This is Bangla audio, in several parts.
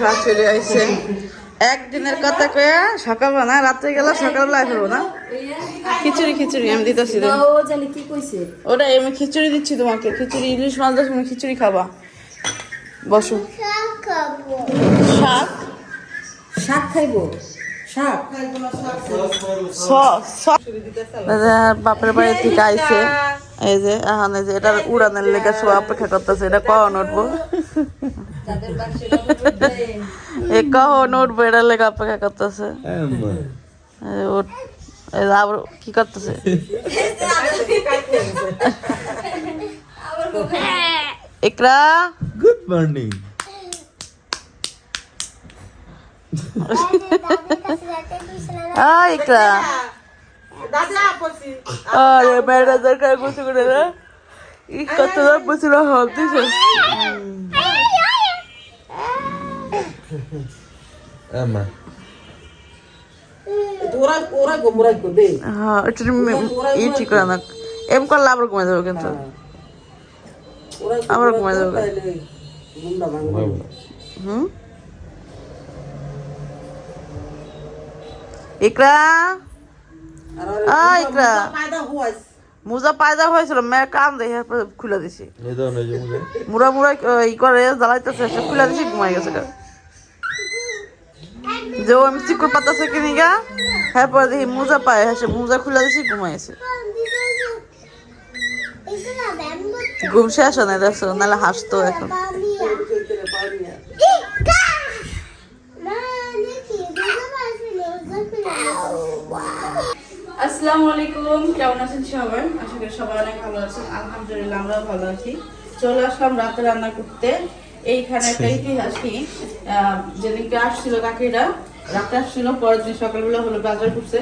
শাশুড়ি আইছে একদিনের কথা কয়া সকালবেলা না রাত্রে গেলে সকালবেলা ফেরবো না। খিচুড়ি খিচুড়ি আমি দিতেছি ওটা আমি খিচুড়ি দিচ্ছি তোমাকে। খিচুড়ি ইলিশ মাছ তুমি খিচুড়ি খাবা। বসো। শাক? শাক খাইবো। বাপের বাড়ি থেকে আইছে। এই যে এখন এই যে এটা উড়ানের লেগে শোয়া অপেক্ষা করতেছে। এটা কখন উঠবো? এ কখন উঠবো এটা লেগে অপেক্ষা করতেছে? এই যে উঠ- এই যে আবার কি করতেছে? ইকরা গুড মর্নিং আ ইকরা আরে মেয়েরা দরকার বসে করে না ই কত বসে না হল দিছে। ওরা গোমরাই হ্যাঁ এটা ই ঠিক করে না। এম করলে আবার কমে যাবে কিন্তু। ওরা আবার কমে যাবে। গুন্ডা ভাঙবে। হুম। ইকরা। আর আ ইকরা। ফায়দা হওয়াস মুজা পায়দা হয়েছিল মেয়ে কান দেখে খুলে দিছি। মুড়া মুড়া ই করে জ্বালাইতেছে খুলে দিছি ঘুমাই গেছে গা। যে ও আমি চিকুর পাতাছে কিনি গা হ্যাঁ পরে দেখি মুজা পায় হ্যাঁ সে মুজা খুলে দিছি ঘুমাইছে ঘুম শেষ হয় না দেখছ? নাহলে হাসতো এখন। আসসালামু আলাইকুম কেমন আছেন সবাই? আশা করি সবাই অনেক ভালো আছেন। আলহামদুলিল্লাহ আমরাও ভালো আছি। চলে আসলাম রাতে রান্না করতে। এইখানে একটা ইতিহাস কি? আহ, যেদিনকে আসছিল কাকিরা রাতে আসছিল পরের দিন সকালবেলা হলো বাজার করছে।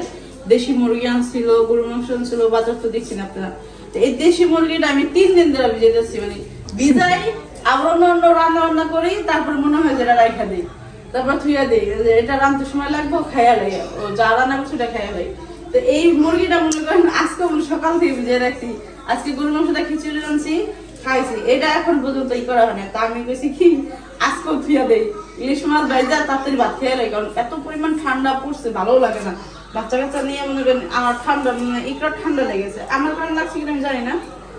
দেশি মুরগি আনছিল গরু মাংস আনছিল, বাজার তো দেখছেন আপনারা। এই দেশি মুরগিটা আমি তিন দিন ধরে ভিজে যাচ্ছি মানে ভিজাই আবার অন্য অন্য রান্না বান্না করি, তারপর মনে হয় যেটা রাইখা দিই। তারপর থুইয়া দিই এটা রান্নার সময় লাগবে, খাইয়া লাগে যা রান্না করছে ওটা খাইয়া লাগে তো এই মুরগিটা মনে করেন, আজকে সকাল থেকে ভিজে রাখছি। আজকে গরু মাংসটা খিচুড়ি রাঁধছি খাইছি। এটা এখন পর্যন্ত ই করা হয় না তা আমি কইছি কি, আজকেও থুইয়া দেই। ইলিশ মাছ বাইজা তাড়াতাড়ি ভাত খেয়ে লাগে কারণ এত পরিমাণ ঠান্ডা পড়ছে ভালো লাগে না। বাচ্চা কাচ্চা নিয়ে মনে করেন আমার ঠান্ডা মানে একটু ঠান্ডা লেগেছে। আমার কারণে লাগছে কিনা আমি জানি না,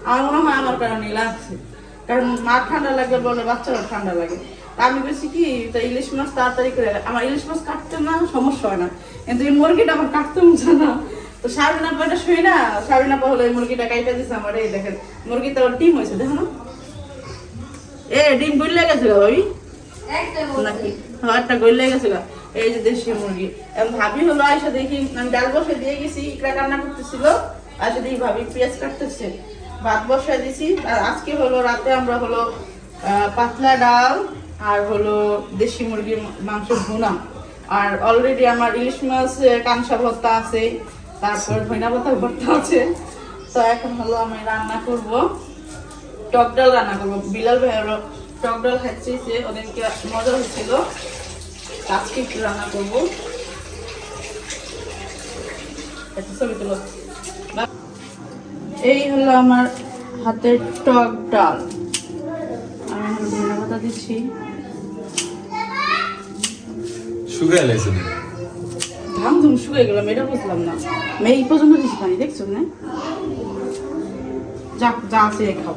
আমার মনে হয় আমার কারণে লাগছে। কারণ মা ঠান্ডা লাগবে বলে বাচ্চারও ঠান্ডা লাগে। তা আমি বলছি কি, তা ইলিশ মাছ তাড়াতাড়ি করে, আমার ইলিশ মাছ কাটতে না সমস্যা হয় না। কিন্তু এই মুরগিটা আমার কাটতে মজা না। তো সাবিনা পাটা শুই না, সাবিনা পা হলো এই মুরগিটা কাইটা দিছে আমার, এই দেখেন মুরগিটা ডিম হয়েছে, দেখো না। এ, ডিম বললে গেছে ভাবি। ভাবি হলো ডাল দিয়ে কাটতেছে। ভাত আজকে হলো, রাতে আমরা হলো পাতলা ডাল আর হলো দেশি মুরগির মাংস ভুনা। আর অলরেডি আমার ইলিশ মাছ কাঁচা ভর্তা আছে, তারপর ধনিয়া পাতা ভর্তা আছে। তো এখন হলো আমি রান্না করব। টক ডাল রান্না করব। বিলাল ভাই টক ডাল খাচ্ছে ওদেরকে মজা হচ্ছিল আজকে একটু রান্না করব। এই হলো আমার হাতের টক ডাল। আমি ধনে পাতা দিচ্ছি। শুকায় লাইছে না ধাম ধুম শুয়ে গেলাম এটা বুঝলাম না। আমি এই পর্যন্ত দিচ্ছি পানি দেখছ না? যা যা আছে খাও।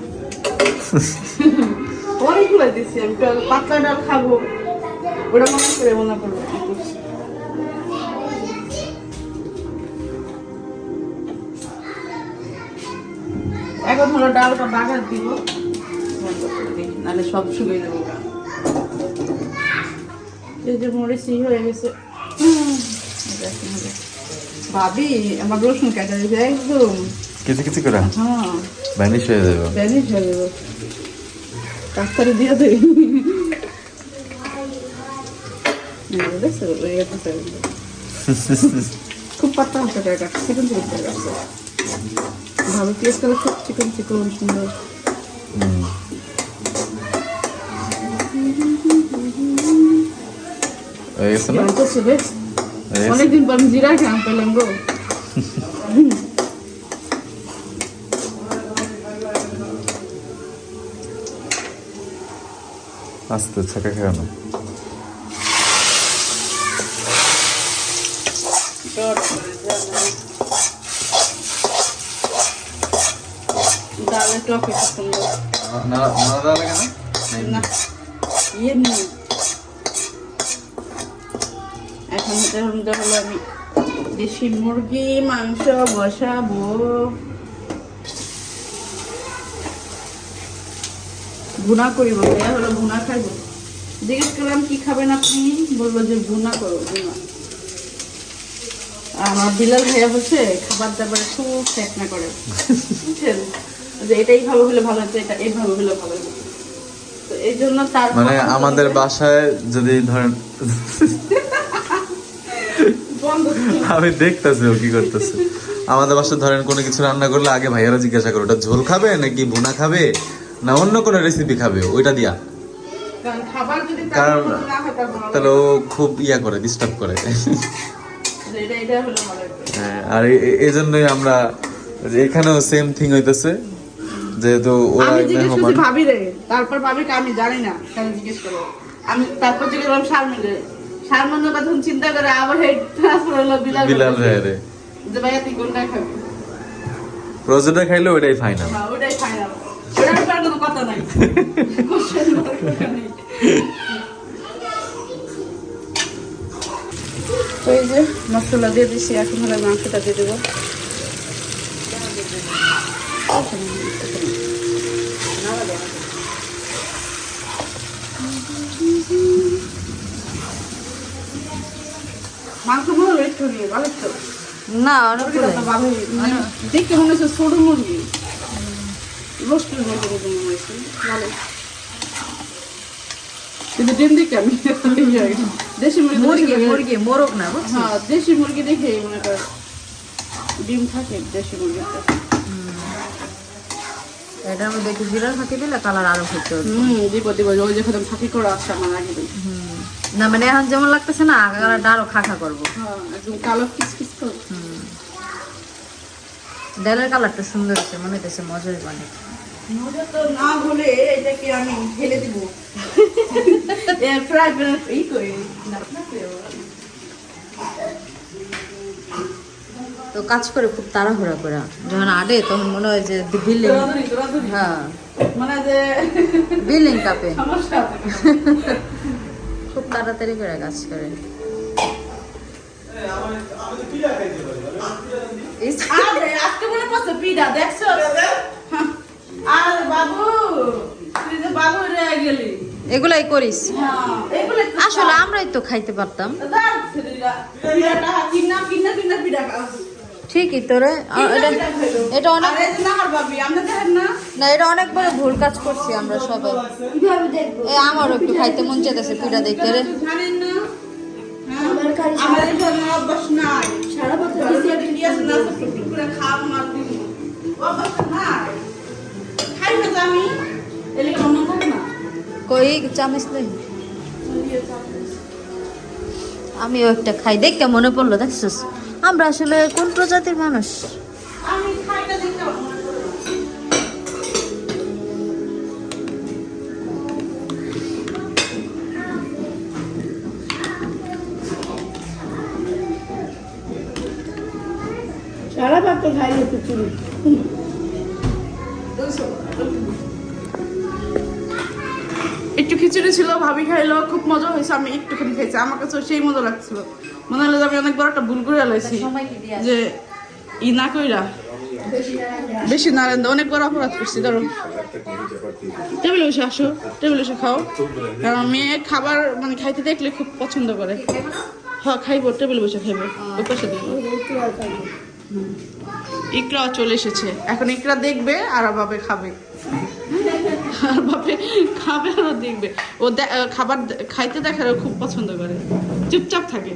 অনেকগুলো দিচ্ছি আমি। তো পাতলা ডাল খাব। ওটা মনে করে মনে করব। এখন হলো ডালটা বাগার দিব। নাহলে সব শুকিয়ে গা। এই যে মরিচ হয়ে গেছে? ভাবি আমার রসুন কাটা দিয়েছে একদম। কিছু কিছু করে? হ্যাঁ। ভ্যানিশ হয়ে যাবে। ব্যানিশ হয়ে যাবে। ডাক্তারে দিয়ে দেবে। খুব পাতলা হাতে কাটা চিকন চিকন কাটছে ভালো পেঁয়াজ কালা খুব চিকন চিকন সুন্দর। হয়ে? অনেকদিন পর জিরা খাম পেলাম গো। আস্তে ছেঁকে খেয়ে না না ইয়ে এখন হতে আমি দেশি মুরগি মাংস বসাবো। ভুনা করিব ভাইয়া হলো ভুনা খাইব জিজ্ঞেস করলাম কি খাবেন আপনি? বলব যে ভুনা করো ভুনা। আমার বিলাল ভাইয়া বসে খাবার দাবার খুব চেকনা করে। বুঝছেন? যে এটাই ভালো হলে ভালো হচ্ছে এটা হলে ভালো হচ্ছে তো এই জন্য তার মানে আমাদের বাসায় যদি ধরেন আমি দেখতেছি ও কি করতেছে। আমাদের বাসায় ধরেন কোনো কিছু রান্না করলে আগে ভাইয়ারা জিজ্ঞাসা করে ওটা ঝোল খাবে নাকি ভুনা খাবে? না অন্য কোনো রেসিপি খাবে ওইটা দিয়া। কারণ তাহলে ও খুব ইয়া করে ডিস্টার্ব করে। লাগবে। হ্যাঁ, আর এই জন্যই আমরা এখানেও সেম থিং হইতেছে যেহেতু ওরা মেহমান। ভাবি রে তারপর ভাবিকে আমি জানি না জিজ্ঞেস করো। আমি তারপর জিজ্ঞেস করলাম শারমিন শারমিনের কথা চিন্তা করে আবার হেড ট্রান্সফার হলো বিলাল বিলাল রে যে ভাইয়া তুই কোনটা খাবি? খাইলে ওইটাই ফাইনাল হ্যাঁ ওটাই ফাইনাল কথা নাই। তো এই যে মশলা দিয়ে দিছি এখন হলে মাংসটা দিয়ে দেবো। মাংস একটু নিয়ে ভালো তো না মানে দেখতে মনে হচ্ছে ছোট মুরগি। মনে হয়েছে ভালো কিন্তু ডিম দেখে আমি দেশি মুরগি মুরগি মুরগি না হ্যাঁ দেশি মুরগি দেখে মনে কর ডিম থাকে দেশি মুরগিতে এটার মধ্যে একটু জিরার ফাঁকি দিলে কালার আরও হুম দিব দিব ওই যে খেতাম ফাঁকি করে আসছে আমার আগে দিন না মানে এখন যেমন লাগতেছে না আগে কালারটা আরও খাখা করব হ্যাঁ একদম কালো কিস কিস তো ডালের কালারটা সুন্দর হচ্ছে মনে হইতেছে মজার বানে মজা তো না হলে এটাকে আমি ঢেলে দিব। ফ্রাই প্যান ই করে না না তো কাজ করে খুব তাড়াহুড়া করে। যখন আডে তখন মনে হয় যে বিল্ডিং। হ্যাঁ। মানে যে বিল্ডিং কাপে। খুব তাড়াতাড়ি করে কাজ করে। আজকে মনে পড়ছে পিডা দেখছ? আর বাবু তুই যে বাবু রে গেলি। এগুলাই করিস। হ্যাঁ আসলে আমরাই তো খাইতে পারতাম। দাঁড় ফিরিরা পিডাটা কিনা কিনা কিনা পিডা খাও ঠিকই তোরে এটা এটা অনেক না আর বাবি আমরা দেখেন না। না এটা অনেক বড় ভুল কাজ করছি আমরা সবাই। কীভাবে দেখব? এ আমারও একটু খাইতে মন চাইতেছে পিঠা দেখে রে। হ্যাঁ, সারা বছর কই চামচ নেই আমিও একটা খাই দেখতে মনে পড়ল দেখছিস? আমরা আসলে কোন প্রজাতির মানুষ? মনে সারা ভাত খাই একটু খিচুড়ি ছিল ভাবি খাইলো খুব মজা হয়েছে আমি একটুখানি খাইছি। আমার কাছে সেই মজা লাগছিল। মনে হলো যে আমি অনেক বড় একটা ভুল করে লাইছি যে ই না কইরা বেশি নারেন অনেক বড় অপরাধ করছি ধরো। টেবিলে বসে আসো টেবিলে বসে খাও। কারণ মেয়ে খাবার মানে খাইতে দেখলে খুব পছন্দ করে। হ্যাঁ খাইবো টেবিলে বসে খাইবো। ওই পাশে ইকরাও চলে এসেছে। এখন ইকরা দেখবে আর ভাবে খাবে। আর ভাবে খাবে আর ও দেখবে। ও খাবার খাইতে দেখার ও খুব পছন্দ করে। চুপচাপ থাকে।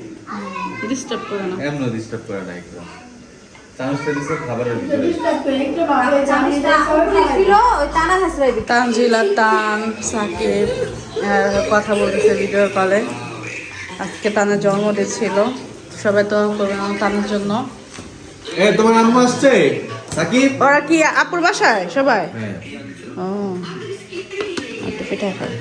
ডিস্টার্ব করে না। এমন ডিস্টার্ব করে না একদম তানজিলা তান সাকিব কথা বলতেছে ভিডিও কলে আজকে তানের জন্মদিন ছিল। সবাই তো করবে না তানের জন্য। এ তোমার আম্মু আসছে? সাকিব? ওরা কি আপুর বাসায় সবাই? হ্যাঁ। ও। একটা পিঠা খায়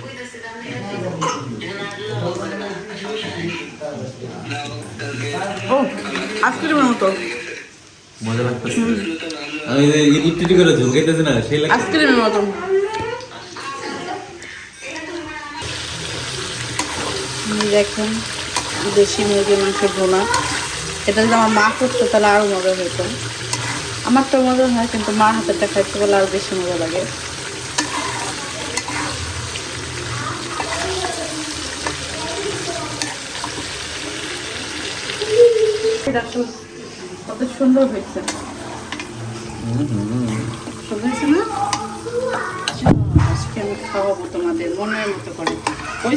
ও আইসক্রিমের মতো। মজা লাগতেছে। আমি ইডিট টিটি করে ঝুঁকাইতেছি না সেই লাগছে আইসক্রিমের মতো। দেখুন দেশি মুরগির মাংস ভোনা এটা যদি আমার মা করতো, তাহলে আরও মজা হতো আমার তো মজা হয়, কিন্তু মার হাতেরটা খাইতে বলে আরও বেশি মজা লাগে। সুন্দর হয়েছে। না? তোমাদের, মনের মতো করে। ওই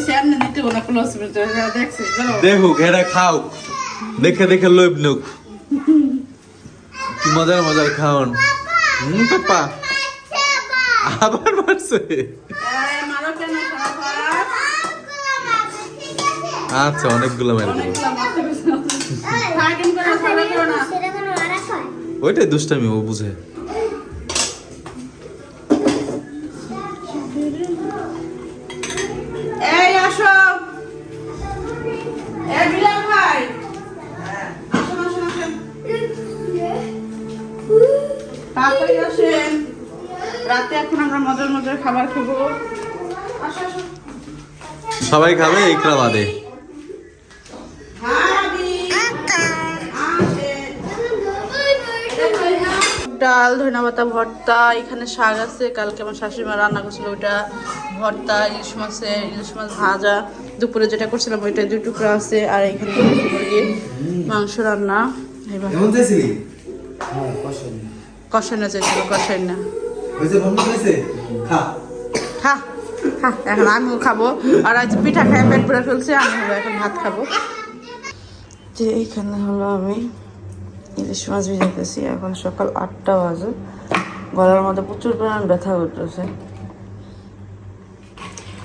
দেখুক, এরা খাও দেখে দেখে লোভ নুক কি মজার মজার খাওন। হুম পাপা আবার মারছে? আচ্ছা অনেকগুলো মেরে দেবো না। ওইটাই দুষ্টামি ও বুঝে। তাড়াতাড়ি আসেন। রাতে এখন আমরা মজার মজার খাবার খাব। সবাই খাবে ইকরা বাদে ডাল ধনা পাতা ভর্তা এখানে শাক আছে। কালকে আমার শাশুড়ি মা রান্না করছিল ওটা ভর্তা ইলিশ মাছের ইলিশ মাছ ভাজা। দুপুরে যেটা করছিলাম ওইটা দুই টুকরো আছে। আর এখানে মুরগির মাংস রান্না। এবার কষাই না চাইছিল কষাই না। খা। এখন আমিও খাব। আর আজ পিঠা খাই পেট ভরে ফেলছে আমি হলো এখন ভাত খাব। যে এইখানে হলো আমি ইলিশ মাছ ভিজাইতেছি এখন সকাল আটটা বাজে। গলার মধ্যে প্রচুর পরিমাণ ব্যথা করতেছে।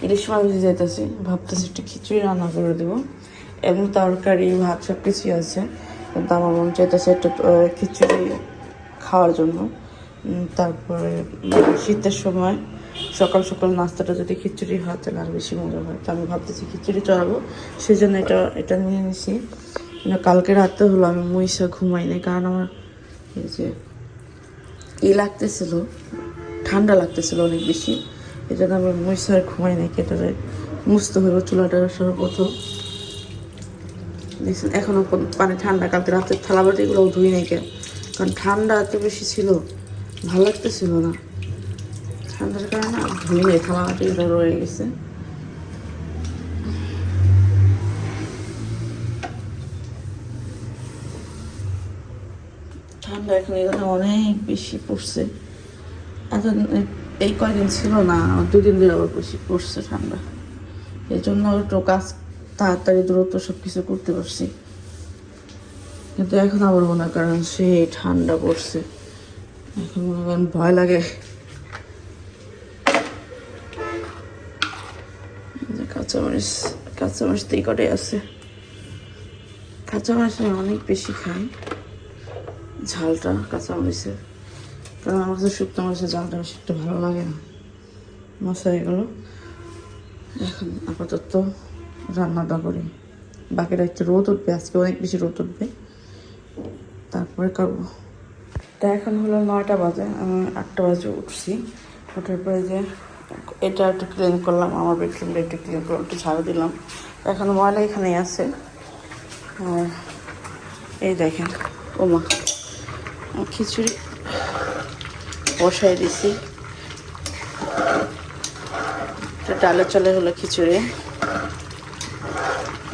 ইলিশ মাছ ভিজাইতেছি ভাবতেছি একটু খিচুড়ি রান্না করে দেবো। এমনি তরকারি ভাত সব কিছুই আছে। কিন্তু আমার মন চাইতেছে একটু খিচুড়ি খাওয়ার জন্য। তারপরে শীতের সময় সকাল সকাল নাস্তাটা যদি খিচুড়ি হয়, তাহলে আর বেশি মজা হয়। তো আমি ভাবতেছি খিচুড়ি চড়াবো। সেই জন্য এটা এটা নিয়ে নিছি। কালকে রাতে হলো, আমি মহিষা ঘুমাই নাই, কারণ আমার এই যে ই লাগতেছিল, ঠান্ডা লাগতেছিল অনেক বেশি। এই জন্য আমি মহিষা ঘুমাই নাই কেটারে মুছতে হইব চুলাটা সর্বপ্রথম। দেখছেন, এখনও পর্যন্ত পানি ঠান্ডা, কালকে রাতের থালা বাটিগুলো ধুই নাই কেন? কারণ ঠান্ডা এত বেশি ছিল, ভালো লাগতেছিল না। ঠান্ডার কারণে আর ধুই নাই থালা বাটিগুলো রয়ে গেছে। ঠান্ডা এখন এখানে অনেক বেশি পড়ছে। এত এই কয়দিন ছিল না, দুদিন ধরে আবার বেশি পড়ছে ঠান্ডা। এই জন্য একটু কাজ তাড়াতাড়ি দ্রুত সব কিছু করতে পারছি। কিন্তু এখন আবার মনে করেন সেই ঠান্ডা পড়ছে। এখন মনে করেন ভয় লাগে। কাঁচামরিচ কাঁচামরিচ তো কটাই আছে। কাঁচামরিচ আমি অনেক বেশি খাই, ঝালটা কাঁচামরিচের। কারণ আমার কাছে শুকনো মরিচের ঝালটা বেশি একটু ভালো লাগে না। মশলা এগুলো এখন আপাতত রান্নাটা করি। বাকিটা একটু রোদ উঠবে, আজকে অনেক বেশি রোদ উঠবে। তারপরে করব তা এখন হলো নয়টা বাজে, আমি আটটা বাজে উঠছি। ওঠার পরে যে এটা একটু ক্লিন করলাম, আমার বেডরুমটা একটু ক্লিন করলাম, একটু ঝাড়ু দিলাম। এখন ময়লা এখানেই আছে। আর এই দেখেন, ওমা খিচুড়ি বসাই দিছি। ডালে চলে হলো খিচুড়ি।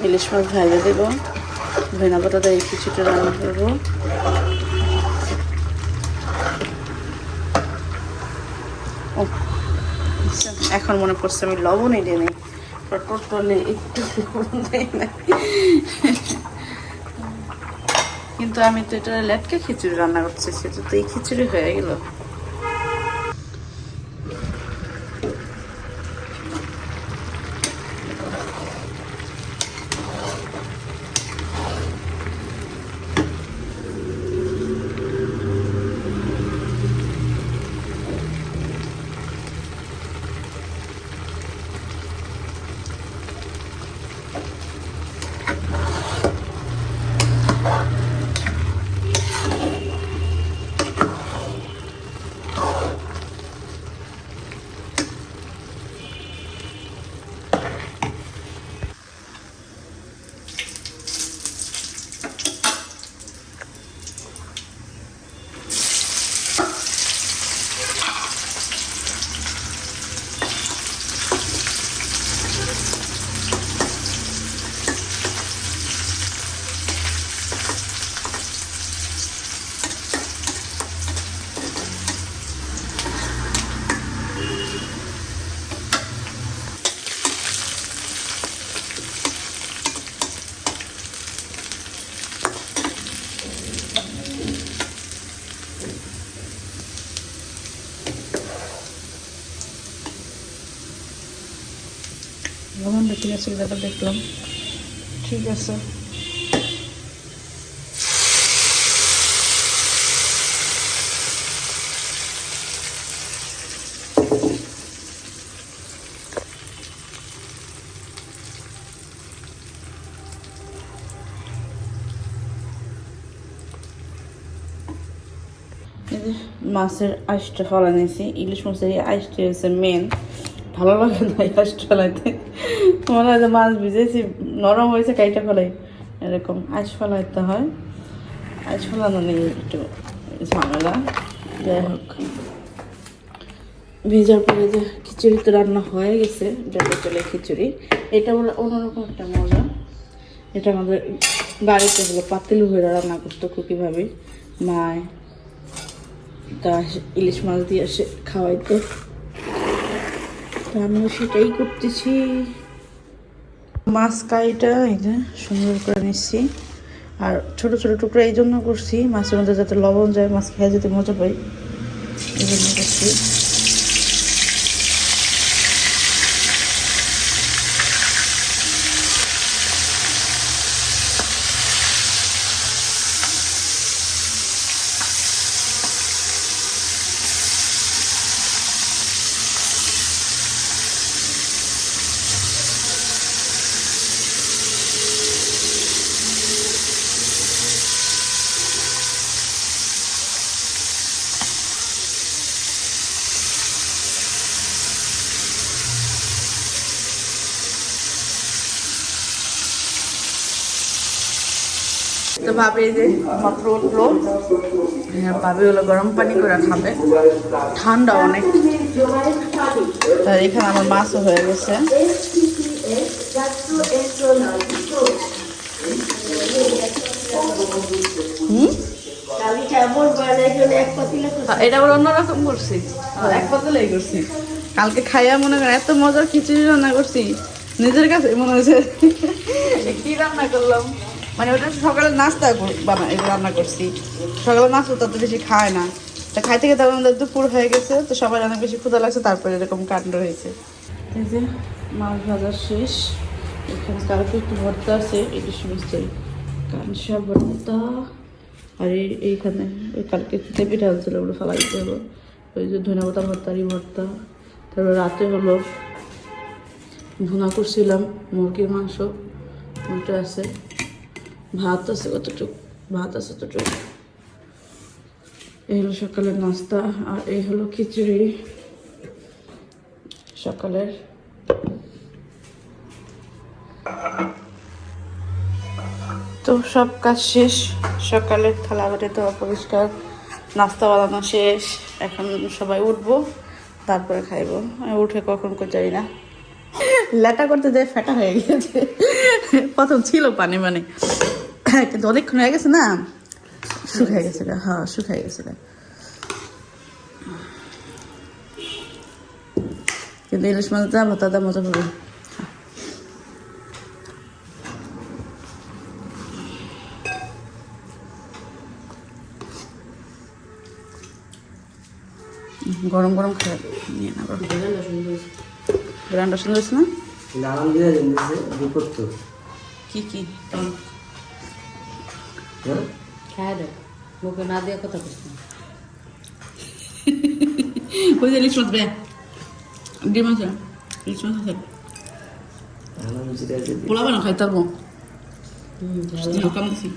ইলিশ মাছ ভেজে দেবো ধনা পাতা দিয়ে খিচুড়িটা রান্না করব ও আচ্ছা, এখন মনে পড়ছে আমি লবণই দিই নেই। টোটালি একটু লবণ কিন্তু আমি তো এটা লেটকে খিচুড়ি রান্না করছি সেটা তো এই খিচুড়ি হয়ে গেল। ঠিক আছে এটা দেখলাম। ঠিক আছে। মাছের আইসটা ফলা নিয়েছি ইলিশ মাছের এই আইসটা হচ্ছে মেন ভালো লাগে না আইসটা ফলাইতে। মনে হয় যে মাছ ভিজেছি, নরম হয়েছে, কাইটা ফেলাই। এরকম আইস ফলাইতে হয়। আইস ফলানো নেই একটু ঝামেলা। যাই হোক। ভেজার পরে যে খিচুড়ি তো রান্না হয়ে গেছে ডেটে চলে খিচুড়ি। এটা বলে অন্যরকম একটা মজা। এটা আমাদের বাড়িতে হলো পাতিলু হয়ে রান্না করতো খুকিভাবে মায়, তা ইলিশ মাছ দিয়ে সে খাওয়াইতো। আমিও সেটাই করতেছি। মাছ কাইটা এই যে, সুন্দর করে নিচ্ছি। আর ছোট ছোট টুকরা এই জন্য করছি মাছের মধ্যে যাতে লবণ যায়, মাছ খেয়ে যেতে মজা পাই এই জন্য করছি। তো ভাবে যে মাত্র উঠল। হ্যাঁ, ভাবি হলো গরম পানি করে খাবে। ঠান্ডা অনেক। আর এখানে আমার মাছও হয়ে গেছে। হুম? হ্যাঁ, এটা আবার অন্যরকম করছি। এক পাতলাই করছি। কালকে খাইয়া মনে করেন এত মজার খিচুড়ি রান্না করছি। নিজের কাছে মনে হয়েছে কি রান্না করলাম? মানে ওটা সকালে নাস্তা বানা রান্না করছি। সকালে নাস্তা তত বেশি খায় না। তা খাইতে খেতে আমাদের দুপুর হয়ে গেছে, তো সবাই অনেক বেশি ক্ষুধা লাগছে, তারপরে এরকম কাণ্ড হয়েছে। এই যে মাছ ভাজা শেষ। এখানে কালকে একটু ভর্তা আছে ইলিশ মাছের কাঁচা ভর্তা। আর এই- এইখানে ওই কালকে চিতে পিঠা হচ্ছিল ওগুলো ফেলা দিতে হলো ওই যে ধনে পাতা ভর্তারি ভর্তা। তারপর রাতে হলো ভুনা করছিলাম মুরগির মাংস। ওটা আছে। ভাত আছে কতটুক, ভাত আছে কতটুক এই হলো সকালের নাস্তা, আর এই হলো খিচুড়ি। সকালের তো সব কাজ শেষ, সকালের থালা বাটি তো পরিষ্কার, নাস্তা বানানো শেষ, এখন সবাই উঠবো, তারপরে খাইবো। উঠে কখন কই যাই না। লেটা করতে যাই ফেটা হয়ে গেছে। প্রথম ছিল পানি মানে। কিন্তু অনেকক্ষণ হয়ে গেছে না? শুকাই গেছে হ্যাঁ শুকাই গেছে। কিন্তু ইলিশ মাছ দা ভাতা মজা পাবে। গরম গরম খাই। নিয়ে না গ্রান্ডা সুন্দর না? কি কি? হ্যাঁ খায় দেখ মুখে না দিয়ে কথা বলছি। ওই যে ইলিশ মাছ বে ডিম আছে। ইলিশ মাছ আছে। নাম যেটা খাইতে পারব দিছি